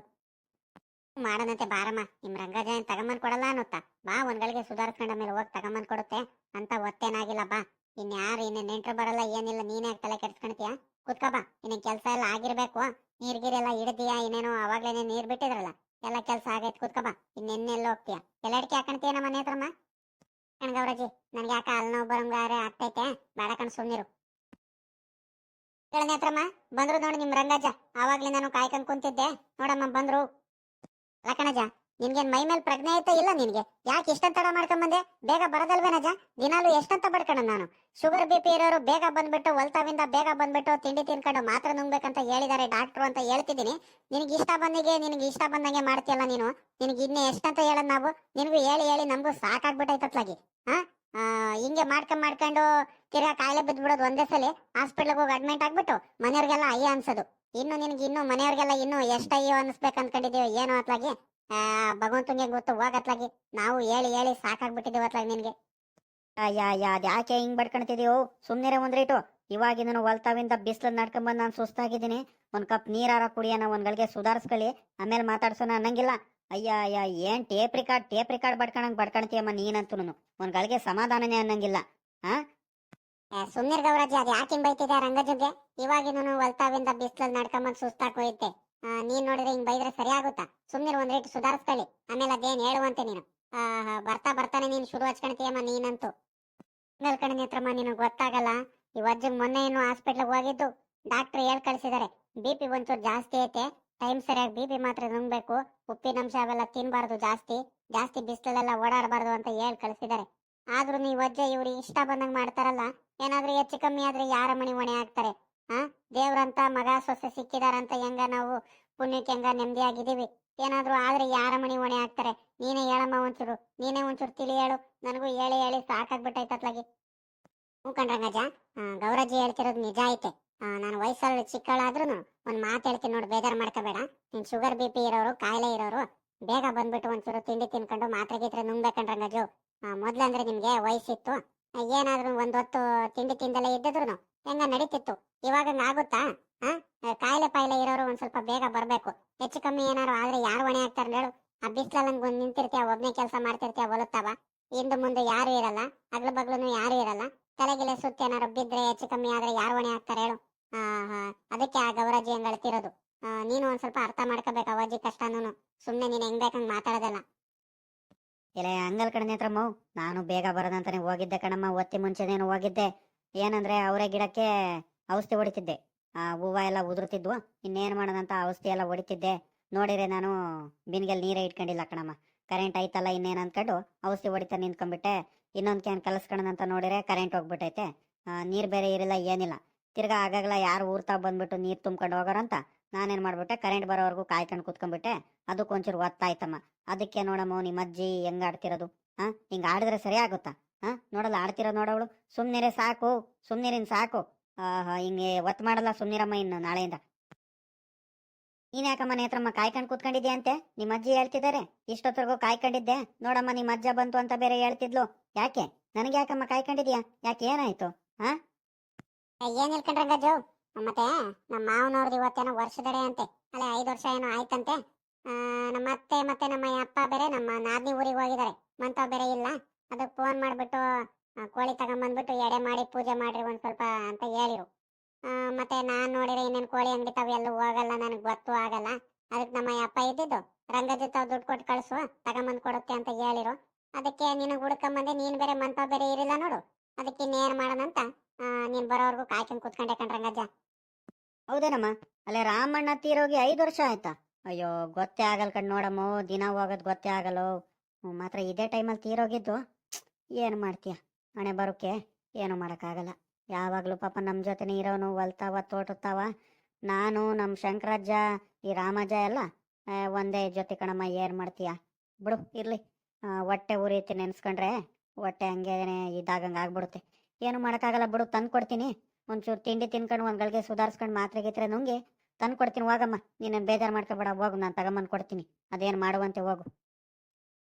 ಮಾಡೋದಂತೆ ಬಾರಮ್ಮ. ನಿಮ್ಮ ರಂಗಜ್ಜ ಏನ್ ತಗೊಂಬಂದ್ ಕೊಡಲ್ಲ ಅನ್ನುತ್ತಾ? ಬಾ ಒಂದ್ಗಳಿಗೆ ಸುಧಾರಿಸ್ಕೊಂಡ ಮೇಲೆ ಹೋಗಿ ತಗೊಂಬಂದ್ ಕೊಡುತ್ತೆ. ಅಂತ ಒತ್ತೇನಾಗಿಲ್ಲ ಬಾ. ಇನ್ಯಾರು ಇನ್ನ ನೆಂಟ್ರು ಬರಲ್ಲ ಏನಿಲ್ಲ ನೀನೇ ತಲೆ ಕೆಡ್ಸ್ಕೊಂತೀಯ ಕುತ್ಕೋ ಬಾ. ಇನ್ನ ಕೆಲ್ಸ ಎಲ್ಲ ಆಗಿರ್ಬೇಕು. ಎಲ್ಲ ಹಿಡ್ದಿಯ ಇನ್ನೇನೋ ಅವಾಗ್ಲೇನೆ ನೀರ್ ಬಿಟ್ಟಿದ್ರಲ್ಲ ಎಲ್ಲ ಕೆಲಸ ಆಗೈತ್ ಕುತ್ಕೋ ಬಾ. ಇನ್ನೆನ್ನೆಲ್ಲ ಎಲ್ಲ ಅಡಿಕೆ ಹಾಕೊಂತೀಯ ನಮ್ಮ ಮನೆ ಹತ್ರಮ್ಮ ಕಣ್ಗವ್ರಜ್ಜಿ ನನ್ಗೆ ಯಾಕ ಅಲ್ಲಿ ನೋವು ಬರಂಗಾರೆ ಆಗ್ತೈತೆ? ಬೇಡ ಕಣ್, ಸುಮ್ನಿರು. ಹೇಳನೆ ಹತ್ರಮ್ಮ ಬಂದ್ರು ನೋಡಿ ನಿಮ್ ರಂಗಜ್ಜ. ಆವಾಗ್ಲೇ ನಾನು ಕಾಯ್ಕೊಂಡ್ ಕುಂತಿದ್ದೆ. ನೋಡಮ್ಮ, ಬಂದ್ರು. ಲಕ್ಕಣಜ್ಜ ನಿನ್ಗೇನ್ ಮೈ ಮೇಲೆ ಪ್ರಜ್ಞೆ ಐತೆ ಇಲ್ಲ ನಿನ್ಗೆ? ಯಾಕೆ ಇಷ್ಟಂತ ತಡ ಮಾಡ್ಕೊಂಡ್ ಬಂದೆ ಬೇಗ ಬರೋದಲ್ವೇನಜ್ಜ ದಿನಾಲು ಎಷ್ಟಂತ ಬಡ್ಕಣ ನಾನು? ಶುಗರ್ ಬಿ ಪಿ ಇರೋರು ಬೇಗ ಬಂದ್ಬಿಟ್ಟು ಹೊಲ್ತಾವಿಂದ ಬೇಗ ಬಂದ್ಬಿಟ್ಟು ತಿಂಡಿ ತಿನ್ಕೊಂಡು ಮಾತ್ರ ನುಂಗ್ಬೇಕಂತ ಹೇಳಿದಾರೆ ಡಾಕ್ಟ್ರು ಅಂತ ಹೇಳ್ತಿದ್ದೀನಿ. ನಿನಗೆ ಇಷ್ಟ ಬಂದಿಗೆ, ನಿನಗೆ ಇಷ್ಟ ಬಂದಂಗೆ ಮಾಡ್ತೀಯಲ್ಲ ನೀನು? ನಿನಗೆ ಇನ್ನೇ ಎಷ್ಟಂತ ಹೇಳೋದ್ ನಾವು? ನಿನಗೂ ಹೇಳಿ ಹೇಳಿ ನಮಗೂ ಸಾಕಾಗ್ಬಿಟ್ಟೈತತ್ಲಾಗಿ ಹಾ? ಹಿಂಗೆ ಮಾಡ್ಕೊಂಡ್ ಮಾಡ್ಕೊಂಡು ತಿರ್ಗಾ ಕಾಯಿಲೆ ಬಿದ್ಬಿಡೋದು ಒಂದೇ ಸಲ ಹಾಸ್ಪಿಟ್ಲಿಗೆ ಹೋಗಿ ಅಡ್ಮಿಟ್ ಆಗ್ಬಿಟ್ಟು ಮನೆಯವ್ರಿಗೆಲ್ಲ ಅಯ್ಯ ಅನ್ಸೋದು. ಇನ್ನು ನಿನಗೆ ಇನ್ನು ಮನೆಯವ್ರಿಗೆಲ್ಲ ಇನ್ನು ಎಷ್ಟು ಅಯ್ಯೋ ಅನ್ಸ್ಬೇಕು ಅನ್ಕೊಂಡಿದೀವಿ ಏನೋ ಅತ್ಲಾಗಿ. ಆ ಭಗವಂತಂಗೆ ಗೊತ್ತು ಹೋಗತ್ಲಾಗಿ ನಾವು ಹೇಳಿ ಹೇಳಿ ಸಾಕಾಗ್ಬಿಟ್ಟಿದ್ದೀವಿ ಅತ್ಲಾಗಿ ನಿನ್ಗೆ. ಅಯ್ಯ ಅಯ್ಯ ಅದ್ಯಾಕೆ ಹಿಂಗ್ ಬಡ್ಕೊಳ್ತಿದೀಯೋ ಸುಮ್ಮನೆ ಒಂದ್ರೇಟು ಇವಾಗ ನಾನು ಹೊಲ್ತಾವಿಂದ ಬಿಸಿಲು ನಡ್ಕೊಂಬಂದು ನಾನು ಸುಸ್ತಾಗಿದ್ದೀನಿ. ಒಂದ್ ಕಪ್ ನೀರಾರ ಕುಡಿಯೋಣ ಒಂದ್ ಗಳಿಗೆ ಸುಧಾರಿಸ್ಕೊಳ್ಳಿ. ಆಮೇಲೆ ಮಾತಾಡ್ಸೋಣ ಅನ್ನಂಗಿಲ್ಲ. ಅಯ್ಯ ಅಯ್ಯ ಏನ್ ಟೇಪ್ ರಿಕಾರ್ಡ್ ಟೇಪ್ ರಿಕಾರ್ಡ್ ಬಡ್ಕೊಳಂಗ್ ಬಡ್ಕೊಳ್ತೀಯಮ್ಮ ನೀನಂತೂ ಒಂದ್ ಗಳಿಗೆ ಸಮಾಧಾನನೇ ಅನ್ನಂಗಿಲ್ಲ. ಸುಮ್ನಿರ್ ಗೌರಜ್ಜಿ ಅದ್ ಯಾಕೆ ಹಿಂಗ್ ಬೈತಿದೆ ರಂಗಜ್ಜುಗೆ? ಇವಾಗ ನಾನು ಹೊಲ್ತಾವಿಂದ ಬಿಸಿಲಲ್ಲಿ ನಡ್ಕೊಂಬಂದು ಸುಸ್ತಾಕೋಯ್ತೆ ನೀನ್ ನೋಡಿದ್ರೆ ಹಿಂಗ್ ಬೈದ್ರೆ ಸರಿ ಆಗುತ್ತಾ? ಸುಮ್ನೆ ಒಂದ್ ರೇಟ್ ಸುಧಾರಿಸ್ಕೊಳ್ಳಿ. ಆಮೇಲೆ ಅದೇನ್ ಹೇಳುವಂತೆ ನೀನು. ಬರ್ತಾ ಬರ್ತಾನೆ ನೀನ್ ಶುರು ಹಚ್ಕೊಳ್ತೀಯಮ್ಮ ನೀನಂತೂ. ಮೇಲ್ಕಡೆ ನೇತ್ರಮ್ಮ ಗೊತ್ತಾಗಲ್ಲ. ಈ ಅಜ್ಜಗ್ ಮೊನ್ನೆ ಏನು ಹಾಸ್ಪಿಟ್ಲಿಗೆ ಹೋಗಿದ್ದು. ಡಾಕ್ಟರ್ ಹೇಳ್ ಕಳ್ಸಿದಾರೆ. ಬಿ ಪಿ ಒಂಚೂರು ಜಾಸ್ತಿ ಐತೆ. ಟೈಮ್ ಸರಿಯಾಗಿ ಬಿ ಪಿ ಮಾತ್ರ ನುಂಗ್ಬೇಕು. ಉಪ್ಪಿನಂಶ ಅವೆಲ್ಲ ತಿನ್ಬಾರ್ದು ಜಾಸ್ತಿ. ಜಾಸ್ತಿ ಬಿಸಿಲಲ್ಲೆಲ್ಲ ಓಡಾಡಬಾರ್ದು ಅಂತ ಹೇಳ್ ಕಳ್ಸಿದಾರೆ. ಆದ್ರೂ ನೀವು ಅಜ್ಜ ಇವ್ರಿಗೆ ಇಷ್ಟ ಬಂದಂಗೆ ಮಾಡ್ತಾರಲ್ಲ. ಏನಾದ್ರೂ ಹೆಚ್ಚು ಕಮ್ಮಿ ಆದ್ರೆ ಯಾರ ಮಣಿ ಹೊಣೆ ಆಗ್ತಾರೆ ಆ ದೇವ್ರಂತ ಮಗ ಸೊಸೆ ಸಿಕ್ಕಿದಾರಂತ ಹೆಂಗ ನಾವು ಪುಣ್ಯಕ್ಕೆ ಹೆಂಗ ನೆಮ್ಮದಿಯಾಗಿದ್ದೀವಿ? ಏನಾದ್ರೂ ಆದ್ರೆ ಯಾರ ಮಣಿ ಹೊಣೆ ಹಾಕ್ತಾರೆ. ನೀನೇ ಹೇಳಮ್ಮ ಒಂಚೂರು. ನೀನೇ ಒಂಚೂರು ತಿಳಿ ಹೇಳು. ನನಗೂ ಹೇಳಿ ಹೇಳಿ ಸಾಕಾಗ್ಬಿಟ್ಟೈತತ್ಲಾಗಿ ಹ್ಞೂ ಕಣ್ರಂಗಜ್ಜ. ಗೌರಜಿ ಹೇಳ್ತಿರೋದು ನಿಜ ಐತೆ. ನಾನು ವಯಸ್ಸಲ್ಲಿ ಚಿಕ್ಕಳಾದ್ರೂ ಒಂದು ಮಾತು ಹೇಳ್ತೀನಿ ನೋಡಿ, ಬೇಜಾರು ಮಾಡ್ಕೋಬೇಡ. ನೀನ್ ಶುಗರ್ ಬಿ ಪಿ ಇರೋರು, ಕಾಯಿಲೆ ಇರೋರು ಬೇಗ ಬಂದ್ಬಿಟ್ಟು ಒಂಚೂರು ತಿಂಡಿ ತಿನ್ಕೊಂಡು ಮಾತ್ರೆ ಗೀತ್ರೆ ನುಂಗ್ಬೇಕಂಡ್ರಂಗಜ್ಜು ಮೊದ್ಲಂದ್ರೆ ನಿಮಗೆ ವಯಸ್ಸಿತ್ತು. ಏನಾದರೂ ಏನಾದ್ರೂ ಒಂದ್ ಹೊತ್ತು ತಿಂಡಿ ತಿಂದಲೇ ಇದ್ದಿದ್ರು ಹೆಂಗ ನಡೀತಿತ್ತು. ಇವಾಗ ಆಗುತ್ತಾ? ಕಾಯಿಲೆ ಪಾಯಿಲೆ ಇರೋರು ಒಂದ್ ಸ್ವಲ್ಪ ಬೇಗ ಬರ್ಬೇಕು. ಹೆಚ್ಚು ಕಮ್ಮಿ ಏನಾರು ಆದ್ರೆ ಯಾರು ಹೊಣೆ ಆಗ್ತಾರ ಹೇಳು. ಆ ಬಿಸ್ಲಲ್ಲಿ ನಿಂತಿರ್ತೀಯ ಒಬ್ನೇ ಕೆಲಸ ಮಾಡ್ತಿರ್ತೀಯ ಹೊಲುತ್ತಾವ ಹಿಂದೆ ಮುಂದೆ ಯಾರು ಇರಲ್ಲ. ಅಗ್ಲು ಬಗ್ಲೂ ಯಾರು ಇರಲ್ಲ. ತಲೆಗಿಲೆ ಸುತ್ತ ಏನಾರು ಬಿದ್ರೆ ಹೆಚ್ಚು ಕಮ್ಮಿ ಆದ್ರೆ ಯಾರು ಹೊಣೆ ಆಗ್ತಾರೆ ಹೇಳು. ಆ, ಆ, ಅದಕ್ಕೆ ಆ ಗೌರಜಿ ಹೆಂಗ್ ಅಳ್ತಿರೋದು. ನೀನು ಒಂದ್ ಸ್ವಲ್ಪ ಅರ್ಥ ಮಾಡ್ಕೋಬೇಕು ಅವಜಿ ಕಷ್ಟನೂ ಸುಮ್ನೆ ನೀನ್ ಹೆಂಗ್ ಬೇಕಂಗ್ ಮಾತಾಡೋದಲ್ಲ. ಇಲ್ಲ ಹಂಗಲ್ ಕಣೆ ನೇತ್ರಮ್ಮ ನಾನು ಬೇಗ ಬರೋದಂತಾನೆ ಹೋಗಿದ್ದೆ ಕಣಮ್ಮ. ಒತ್ತಿ ಮುಂಚೆನೇನು ಹೋಗಿದ್ದೆ. ಏನಂದ್ರೆ ಅವರೇ ಗಿಡಕ್ಕೆ ಔಷಧಿ ಹೊಡಿತಿದ್ದೆ. ಆ ಹೂವ ಎಲ್ಲ ಉದುರ್ತಿದ್ವು. ಇನ್ನೇನ್ ಮಾಡೋದಂತ ಔಷಧಿ ಎಲ್ಲ ಹೊಡಿತಿದ್ದೆ. ನೋಡಿದ್ರೆ ನಾನು ಬಿನ್ಗೆಲ್ ನೀರೇ ಇಟ್ಕೊಂಡಿಲ್ಲ ಕಣಮ್ಮ. ಕರೆಂಟ್ ಐತಲ್ಲ ಇನ್ನೇನು ಅಂದ್ಕೊಂಡು ಔಷಧಿ ಹೊಡಿತಾ ನಿಂತ್ಕೊಂಡ್ಬಿಟ್ಟೆ. ಇನ್ನೊಂದ್ ಕ್ಯಾನ್ ಕಲಸ್ಕೊಳ್ಳೋಣ ಅಂತ ನೋಡಿದ್ರೆ ಕರೆಂಟ್ ಹೋಗ್ಬಿಟ್ಟೈತೆ. ನೀರು ನೀರ್ ಬೇರೆ ಇರಲಿಲ್ಲ, ಏನಿಲ್ಲ. ತಿರ್ಗಾ ಆಗಾಗ್ಲ ಯಾರು ಊರ್ತಾ ಬಂದ್ಬಿಟ್ಟು ನೀರು ತುಂಬ್ಕೊಂಡು ಹೋಗೋರಂತ ನಾನೇನು ಮಾಡ್ಬಿಟ್ಟೆ, ಕರೆಂಟ್ ಬರೋವರೆಗೂ ಕಾಯ್ಕೊಂಡು ಕುತ್ಕೊಂಡ್ಬಿಟ್ಟೆ. ಅದಕ್ಕೊಂಚೂರು ಒತ್ತಾಯ್ತಮ್ಮ ಅದಕ್ಕೆ ನೋಡಮ್ಮ ನಿಮ್ಮ ಅಜ್ಜಿ ಹೆಂಗ್ ಆಡ್ತಿರೋದು? ಹಾ ಹಿಂಗೆ ಆಡಿದ್ರೆ ಸರಿ ಆಗುತ್ತಾ? ಹಾ, ನೋಡಲ್ಲ ಆಡ್ತಿರೋ ನೋಡವಳು ಸುಮ್ನೀರೆ, ಸಾಕು, ಸುಮ್ನೀರಿನ್, ಸಾಕು. ಹಿಂಗೆ ಒತ್ ಮಾಡಲ್ಲ ಸುಮ್ನಿರಮ್ಮ ಇನ್ನು ನಾಳೆಯಿಂದ. ನೀನ್ ಯಾಕಮ್ಮ ನೇತ್ರಮ್ಮ ಕಾಯ್ಕೊಂಡ್ ಕೂತ್ಕೊಂಡಿದ್ಯಾ ಅಂತೆ? ನಿಮ್ಮ ಅಜ್ಜಿ ಹೇಳ್ತಿದ್ದಾರೆ. ಇಷ್ಟೊತ್ತರೆಗೂ ಕಾಯ್ಕೊಂಡಿದ್ದೆ. ನೋಡಮ್ಮ ನಿಮ್ಮ ಅಜ್ಜ ಬಂತು ಅಂತ ಬೇರೆ ಹೇಳ್ತಿದ್ಲು. ಯಾಕೆ? ನನಗೆ ಯಾಕಮ್ಮ ಕಾಯ್ಕೊಂಡಿದ್ಯಾ? ಯಾಕೆ ಏನಾಯ್ತು? ಹಾ? ಏನ್ ಇಲ್ಕೊಂಡ್ರಂಗಜ್ಜು ಮತ್ತೆ ನಮ್ಮ ಮಾವನವ್ರದ್ದು ಇವತ್ತೇನೋ ವರ್ಷದಡೆ ಅಂತೆ. ಅಲ್ಲೇ ಐದು ವರ್ಷ ಏನೋ ಆಯ್ತಂತೆ. ನಮ್ಮ ಅತ್ತೆ ಮತ್ತೆ ನಮ್ಮ ಅಪ್ಪ ಬೇರೆ, ನಮ್ಮ ನಾದಿನಿ ಊರಿಗೆ ಹೋಗಿದ್ದಾರೆ. ಮಂತ ಬೇರೆ ಇಲ್ಲ. ಅದಕ್ಕೆ ಫೋನ್ ಮಾಡಿಬಿಟ್ಟು ಕೋಳಿ ತಗೊಂಬಂದ್ಬಿಟ್ಟು ಎಡೆ ಮಾಡಿ ಪೂಜೆ ಮಾಡ್ರಿ ಒಂದು ಸ್ವಲ್ಪ ಅಂತ ಹೇಳಿರು. ಮತ್ತೆ ನಾನು ನೋಡಿದ್ರೆ ಇನ್ನೇನು ಕೋಳಿ ಅಂಗಡಿ ತಾವು ಎಲ್ಲೂ ಹೋಗಲ್ಲ, ನನಗೆ ಗೊತ್ತು ಆಗಲ್ಲ. ಅದಕ್ಕೆ ನಮ್ಮ ಅಪ್ಪ ಇದ್ದಿದ್ದು ರಂಗಜಿ ತಾವು ದುಡ್ಡು ಕೊಟ್ಟು ಕಳ್ಸು, ತಗೊಂಬಂದು ಕೊಡುತ್ತೆ ಅಂತ ಹೇಳಿರು. ಅದಕ್ಕೆ ನಿನಗೆ ಹುಡ್ಕೊಂಬಂದೆ, ನೀನು ಬೇರೆ ಮಂತ ಬೇರೆ ಇರಿಲ್ಲ ನೋಡು. ಅದಕ್ಕೆ ಇನ್ನೇನು ಮಾಡೋಣಂತ ನೀನ್ ಬರೋವರೆಗೂ ಕಾಯ್ಕೊಂಡು ಕುತ್ಕೊಂಡೆ ಕಣ್ರಂಗಜ್ಜ ಹೌದೇನಮ್ಮ? ಅಲ್ಲೇ ರಾಮಣ್ಣ ತೀರೋಗಿ ಐದು ವರ್ಷ ಆಯ್ತಾ? ಅಯ್ಯೋ, ಗೊತ್ತೇ ಆಗಲ್ ಕಣ್ ನೋಡಮ್ಮ, ದಿನ ಹೋಗೋದು ಗೊತ್ತೇ ಆಗಲ್ಲ. ಮಾತ್ರ ಇದೇ ಟೈಮಲ್ಲಿ ತೀರೋಗಿದ್ದು. ಏನು ಮಾಡ್ತೀಯ? ಹಣೆ ಬರೋಕೆ ಏನು ಮಾಡೋಕ್ಕಾಗಲ್ಲ. ಯಾವಾಗಲೂ ಪಾಪ ನಮ್ಮ ಜೊತೆನೇ ಇರೋನು ಹೊಲ್ತಾವ ತೋಟುತ್ತಾವ. ನಾನು ನಮ್ಮ ಶಂಕರಜ್ಜ, ಈ ರಾಮಜ ಎಲ್ಲ ಒಂದೇ ಜೊತೆ ಕಣಮ್ಮ, ಏನು ಮಾಡ್ತೀಯ? ಬಿಡು, ಇರಲಿ. ಹೊಟ್ಟೆ ಉರಿಯುತ್ತೆ ನೆನ್ಸ್ಕೊಂಡ್ರೆ ಹೊಟ್ಟೆ ಹಂಗೆ ಇದಾಗಂಗೆ ಆಗ್ಬಿಡುತ್ತೆ. ಏನು ಮಾಡೋಕ್ಕಾಗಲ್ಲ ಬಿಡು ತಂದು ಕೊಡ್ತೀನಿ ಒಂಚೂರು ತಿಂಡಿ ತಿನ್ಕೊಂಡು ಒಂದು ಗಳಿಗೆ ಸುಧಾರಿಸ್ಕೊಂಡು ಮಾತ್ರೆ ಗೀತ್ರೆ ನುಂಗಿ ತಂದು ಕೊಡ್ತೀನಿ ಹೋಗಮ್ಮ. ನೀನು ಬೇಜಾರು ಮಾಡ್ಕೊಬೇಡ, ಹೋಗು, ನಾನು ತಗೊಂಬಂದು ಕೊಡ್ತೀನಿ. ಅದೇನು ಮಾಡುವಂತೆ ಹೋಗು.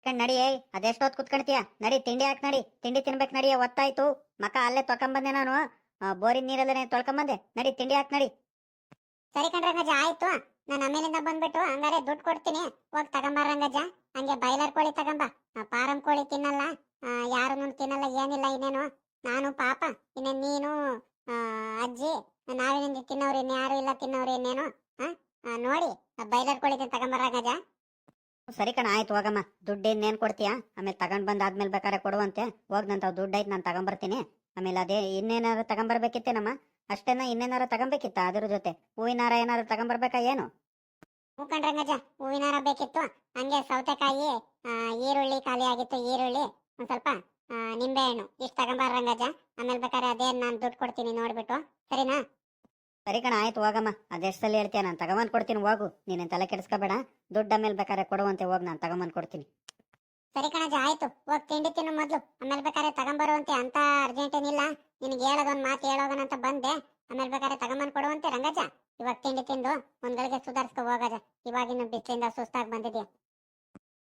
ಕಣ್ ನಡಿ, ಏಯ್ ಅದೆಷ್ಟೊತ್ತು ಕುತ್ಕೊಂಡ್ತೀಯ? ನಡಿ, ತಿಂಡಿ ಹಾಕ್ ನಡಿ, ತಿಂಡಿ ತಿನ್ಬೇಕು ನಡಿ ಒತ್ತಾಯ್ತು ಮಕ ಅಲ್ಲೇ ತೊಕೊಂಬಂದೆ ನಾನು. ಬೋರಿನ ನೀರಲ್ಲೇ ತೊಳ್ಕೊಂಬಂದೆ ನಡಿ, ತಿಂಡಿ ಹಾಕ್ ನಡಿ. ಸರಿ ಕಣ್ರ ರಂಗಜ್ಜ ಆಯ್ತು. ನಾನು ಆಮೇಲಿಂದ ಬಂದ್ಬಿಟ್ಟು ಹಂಗಾರೆ ದುಡ್ಡು ಕೊಡ್ತೀನಿ. ಹೋಗಿ ತಗೊಂಬ ರಂಗಜ್ಜ. ಹಂಗೆ ಬಾಯ್ಲರ್ ಕೋಳಿ ತಗೊಂಬ. ಪಾರಂ ಕೋಳಿ ತಿನ್ನಲ್ಲ. ಯಾರು ತಿನ್ನಲ್ಲ, ಏನಿಲ್ಲ ಇನ್ನೇನು. ನಾನು ಪಾಪ ಇನ್ನೇನು ನೀನು ಅಜ್ಜಿ ನಾವೇನಿಂದ ತಿನ್ನೋರು ಇನ್ಯಾರು ಇಲ್ಲ ತಿನ್ನೋರು ಇನ್ನೇನು. ನೋಡಿ ಬಾಯ್ಲರ್ ಕೋಳಿ ತಗೊಂಬ ರಂಗಜ್ಜ. ಸರಿ ಕಣ, ಆಯ್ತು, ಹೋಗಮ್ಮ. ದುಡ್ಡು ಇನ್ನೇನು ಕೊಡ್ತೀಯಾ? ಆಮೇಲೆ ತಗೊಂಡ್ ಬಂದ್ ಆದ್ಮೇಲೆ ಬೇಕಾದ್ರೆ ಕೊಡುವಂತೆ ಹೋಗ್ ದುಡ್ಡು ಐತೆ, ನಾನು ತಗೊಂಬರ್ತೀನಿ. ಆಮೇಲೆ ಅದೇ ಇನ್ನೇನಾದ್ರು ತಗೊಂಬರ್ಬೇಕಿತ್ತೇನಮ್ಮ? ಅಷ್ಟೇನ ಇನ್ನೇನಾರು ತಗೊಂಬೇಕಿತ್ತ ಅದ್ರ ಜೊತೆ? ಹೂವಿನಾರ ಏನಾದ್ರು ತಗೊಂಬರ್ಬೇಕಾ ಏನು? ಹೂಕಂಡ್ ರಂಗಜ್ಜ, ಹೂವಿನಾರ ಬೇಕಿತ್ತು. ಹಂಗೆ ಸೌತೆಕಾಯಿ ಈರುಳ್ಳಿ ಖಾಲಿ ಆಗಿತ್ತು, ಈರುಳ್ಳಿ. ಒಂದ್ ಸ್ವಲ್ಪ ನಿಂಬೆಹಣ್ಣು ಇಷ್ಟು ತಗೊಂಬಾರ ರಂಗಜ್ಜ. ಆಮೇಲೆ ಬೇಕಾದ್ರೆ ಅದೇ ನಾನು ದುಡ್ಡು ಕೊಡ್ತೀನಿ ನೋಡ್ಬಿಟ್ಟು. ಸರಿನಾ? ಸರಿ ಕಣ, ಆಯ್ತು, ಹೋಗಮ್ಮ. ಅದೆಷ್ಟು ಸಲ ಹೇಳ್ತೀಯ? ನಾನು ತಗೊಂಬಂದ್ ಕೊಡ್ತೀನಿ, ಹೋಗು. ನೀನೇನ್ ತಲೆ ಕೆಡಿಸ್ಕೋಬೇಡ. ದುಡ್ಡ ಮೇಲೆ ಬೇಕಾದ್ರೆ ಕೊಡುವಂತೆ ಹೋಗಿ, ನಾನು ತಗೊಂಬಂದ್ ಕೊಡ್ತೀನಿ. ಸರಿ ಕಣಜ ಆಯ್ತು. ಹೋಗ್, ತಿಂಡಿ ತಿನ್ನು ಮೊದ್ಲು. ಆಮೇಲೆ ಬೇಕಾದ್ರೆ ತಗೊಂಬರುವಂತೆ ಅಂತ ಅರ್ಜೆಂಟ್ ಏನಿಲ್ಲ. ನಿನಗೆ ಒಂದು ಮಾತು ಅಂತ ಬಂದೆ. ಆಮೇಲೆ ಬೇಕಾದ್ರೆ ತಗೊಂಬಂದ್ ಕೊಡುವಂತೆ ರಂಗಜ ಇವಾಗ ತಿಂಡಿ ತಿಂದು ಮುಂದ್ಗಳಿಗೆ ಗಳಿಗೆ ಸುಧಾರಿಸ್ಕೊ ಹೋಗಜ ಇವಾಗಿನ ಬಿಸಿಲಿಂದ ಸುಸ್ತಾಗಿ ಬಂದಿದ್ಯಾ?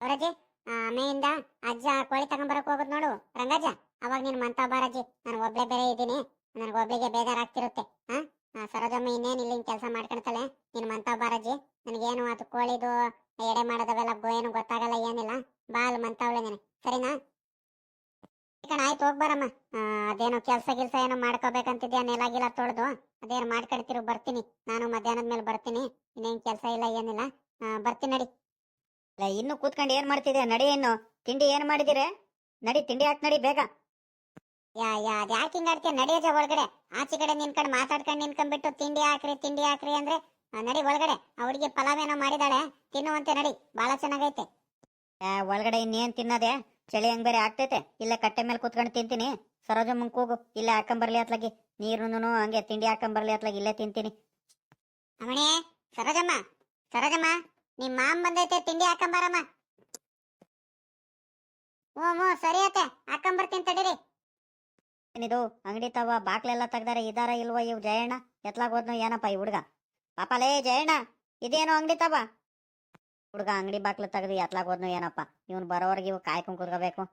ಅವರಜಿ ಆಮೇಲಿಂದ ಅಜ್ಜ ಕೋಳಿ ತಗೊಂಬರಕ್ ಹೋಗೋದ್ ನೋಡು. ರಂಗಜ ಅವಾಗ ನೀನ್ ಮಂತ ಬಾರಜ್ಜಿ ನಾನು ಒಬ್ಳೆ ಬೇರೆ ಇದ್ದೀನಿ. ನನಗೆ ಒಬ್ಳಿಗೆ ಬೇಜಾರಾಗ್ತಿರುತ್ತೆ. ಹಾ ಸರೋಜಮ್ಮ ಇನ್ನೇನ್ ಇಲ್ಲಿ ಕೆಲಸ ಮಾಡ್ಕೊಳ್ತಾಳೆ ನಿನ್ ಮಂತ ಬಾರಜ್ಜಿ ನನಗೇನು ಅದು ಕೋಳಿದು ಎಡೆ ಮಾಡೋದವೆಲ್ಲ ಏನು ಗೊತ್ತಾಗಲ್ಲ, ಏನಿಲ್ಲ. ಬಾಲ್ ಮಂತಾವಳೆ ನೀನು ಸರಿನಾ? ಕಣ, ಆಯ್ತು ಹೋಗ್ಬಾರಮ್ಮ ಅದೇನು ಕೆಲಸ ಗಿಲ್ಸ ಏನೋ ಮಾಡ್ಕೋಬೇಕಂತಿದ್ಯಾ ನೆಲ ಗಿಲ ತೊಳೆದು. ಅದೇನು ಮಾಡ್ಕೊಡ್ತಿರು, ಬರ್ತೀನಿ. ನಾನು ಮಧ್ಯಾಹ್ನದ ಮೇಲೆ ಬರ್ತೀನಿ. ಇನ್ನೇನ್ ಕೆಲಸ ಇಲ್ಲ, ಏನಿಲ್ಲ. ಬರ್ತೀನಿ, ನಡಿ. ಇನ್ನು ಕೂತ್ಕೊಂಡು ಏನ್ ಮಾಡ್ತಿದ್ಯಾ? ನಡಿ ಏನು ತಿಂಡಿ ಏನ್ ಮಾಡಿದಿರ? ನಡಿ, ತಿಂಡಿ ಹಾಕ್ ನಡಿ, ಬೇಗ. ಯಾ ಯಾ ಅದ್ ಯಾಕೆ ಹಿಂಗಾಡ್ತೀಯ ನಡೆಯೋದ ಒಳಗಡೆ. ಆಚೆ ಕಡೆ ನಿನ್ಕೊಂಡು ಮಾತಾಡ್ಕೊಂಡು ನಿನ್ಕೊಂಡ್ಬಿಟ್ಟು ತಿಂಡಿ ಹಾಕ್ರಿ ತಿಂಡಿ ಹಾಕ್ರಿ ಅಂದ್ರೆ ನಡಿ ಒಳಗಡೆ. ಅವ್ರಿಗೆ ಪಲಾವ್ ಏನೋ ಮಾಡಿದಾಳೆ ತಿನ್ನುವಂತೆ ನಡಿ. ಬಹಳ ಚೆನ್ನಾಗೈತೆ. ಒಳಗಡೆ ಇನ್ನೇನ್ ತಿನ್ನದೆ? ಚಳಿ ಹಂಗ್ ಬೇರೆ ಆಗ್ತೈತೆ. ಇಲ್ಲ ಕಟ್ಟೆ ಮೇಲೆ ಕೂತ್ಕೊಂಡು ತಿಂತೀನಿ. ಸರೋಜ ಕೂಗು. ಇಲ್ಲ ಹಾಕೊಂಬರ್ಲಿ ಅತ್ಲಾಗಿ. ನೀರುನು ಹಂಗೆ ತಿಂಡಿ ಹಾಕೊಂಬರ್ಲಿ ಅತ್ಲಾಗಿ. ಇಲ್ಲೇ ತಿಂತೀನಿ. ಅವಣೆ ಸರೋಜಮ್ಮ ಸರೋಜಮ್ಮ ನಿಮ್ ಮಾಮ್ ಬಂದೈತೆ ತಿಂಡಿ ಹಾಕೊಂಬಾರಮ್ಮ ಹ್ಞೂ ಹ್ಞೂ ಸರಿ ಆತೆ ಹಾಕೊಂಬರ್ತೀನಿ ತಡೀರಿ. ಏನಿದು? ಅಂಗಡಿ ತವ, ಬಾಕ್ಲೆಲ್ಲ ತೆಗ್ದಾರೆ, ಇದಾರ ಇಲ್ವೋ ಇವ್ ಜಯಣ್ಣ? ಎತ್ಲಾಗ್ ಹೋದ್ನು ಏನಪ್ಪ ಈ ಹುಡ್ಗ? ಪಾಪಲೇ ಜಯಣ್ಣ, ಇದೇನೋ ಅಂಗಡಿ ತವ? ಹುಡ್ಗ ಅಂಗಡಿ ಬಾಕ್ಲು ತೆಗ್ದು ಎತ್ಲಾಗ್ ಹೋದ್ನು ಏನಪ್ಪ? ಇವ್ನು ಬರೋವರೆಗೆ ಇವ್ ಕಾಯ್ಕೊಂಡ್ ಕೂತ್ಕೋಬೇಕು.